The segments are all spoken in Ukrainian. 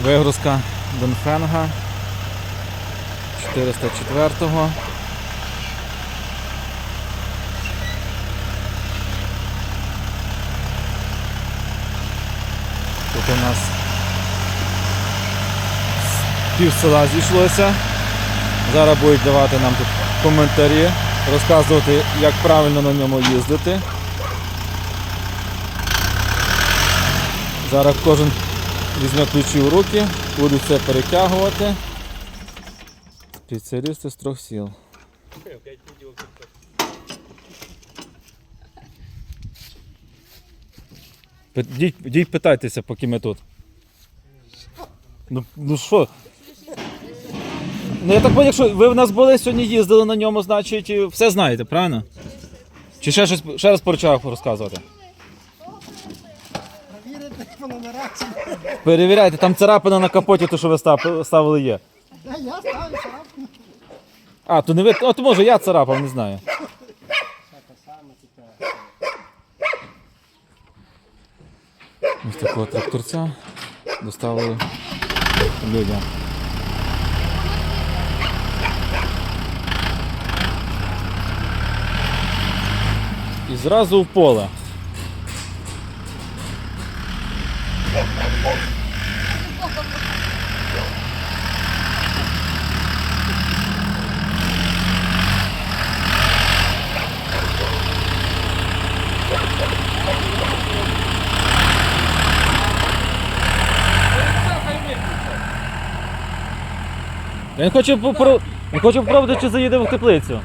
Вигрузка Донфенга 404-го. Тут у нас пів села зійшлося. Зараз будуть давати нам тут коментарі, розказувати, як правильно на ньому їздити. Зараз кожен візьме ключі в руки, будуть все перетягувати. Спеціалісти з трьох сіл. Йдіть питайтеся, поки ми тут. Ну, ну що? Ну я так понял, якщо ви в нас були сьогодні, їздили на ньому, значить все знаєте, правильно? Чи ще щось ще раз по речах розказувати? Перевіряйте, там царапина на капоті, то що ви став- ставили є. Я ставлю шапку. А, то не ви. От може я царапав, не знаю. Ось такого тракторця доставили людям. І зразу в поле. Я хочу попро... не хочу попробувати, чи заїде в теплицю.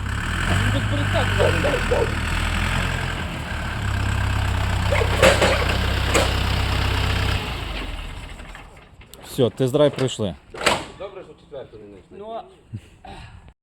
Все, тест-драйв пройшли.